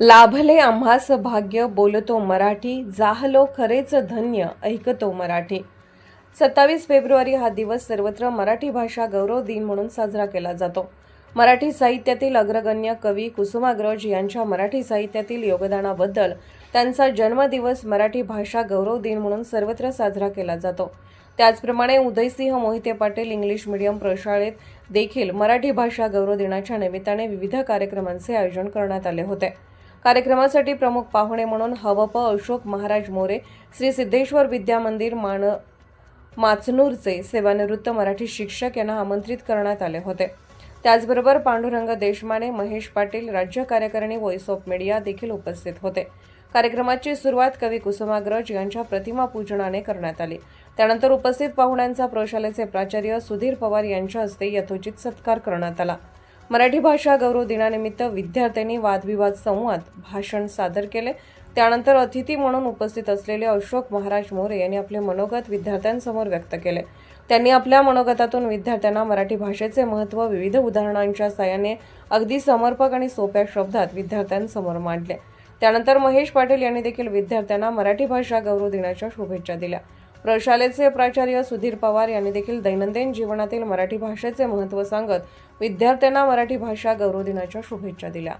लाभले आम्हास भाग्य बोलतो मराठी जाहलो खरेच धन्य ऐकतो मराठी. सत्तावीस फेब्रुवारी हा दिवस सर्वत्र मराठी भाषा गौरव दिन म्हणून साजरा केला जातो. मराठी साहित्यातील अग्रगण्य कवी कुसुमाग्रज यांच्या मराठी साहित्यातील योगदानाबद्दल त्यांचा जन्मदिवस मराठी भाषा गौरव दिन म्हणून सर्वत्र साजरा केला जातो. त्याचप्रमाणे उदयसिंह मोहिते पाटील इंग्लिश मीडियम प्रशाळेत देखील मराठी भाषा गौरव दिनाच्या निमित्ताने विविध कार्यक्रमांचे आयोजन करण्यात आले होते. कार्यक्रमासाठी प्रमुख पाहुणे म्हणून हवप अशोक महाराज मोरे श्री सिद्धेश्वर विद्या मंदिर मान माचनूरचे सेवानिवृत्त मराठी शिक्षक यांना आमंत्रित करण्यात आले होते. त्याचबरोबर पांडुरंग देशमाने महेश पाटील राज्य कार्यकारिणी व्हॉइस ऑफ मीडिया देखील उपस्थित होते. कार्यक्रमाची सुरुवात कवी कुसुमाग्रज यांच्या प्रतिमा पूजनाने करण्यात आली. त्यानंतर उपस्थित पाहुण्यांचा प्रशालेचे प्राचार्य सुधीर पवार यांच्या हस्ते यथोचित सत्कार करण्यात आला. मराठी भाषा गौरव दिनानिमित्त विद्यार्थ्यांनी वादविवाद संवाद भाषण सादर केले. त्यानंतर अतिथी म्हणून उपस्थित असलेले अशोक महाराज मोरे यांनी आपले मनोगत विद्यार्थ्यांसमोर व्यक्त केले. त्यांनी आपल्या मनोगतातून विद्यार्थ्यांना मराठी भाषेचे महत्त्व विविध उदाहरणांच्या सहाय्याने अगदी समर्पक आणि सोप्या शब्दात विद्यार्थ्यांसमोर मांडले. त्यानंतर महेश पाटील यांनी देखील विद्यार्थ्यांना मराठी भाषा गौरव दिनाच्या शुभेच्छा दिल्या. प्रशालेचे प्राचार्य सुधीर पवार यांनी देखील दैनंदिन जीवनातील मराठी भाषेचे महत्त्व सांगत विद्यार्थ्यांना मराठी भाषा गौरव दिनाच्या शुभेच्छा दिल्या.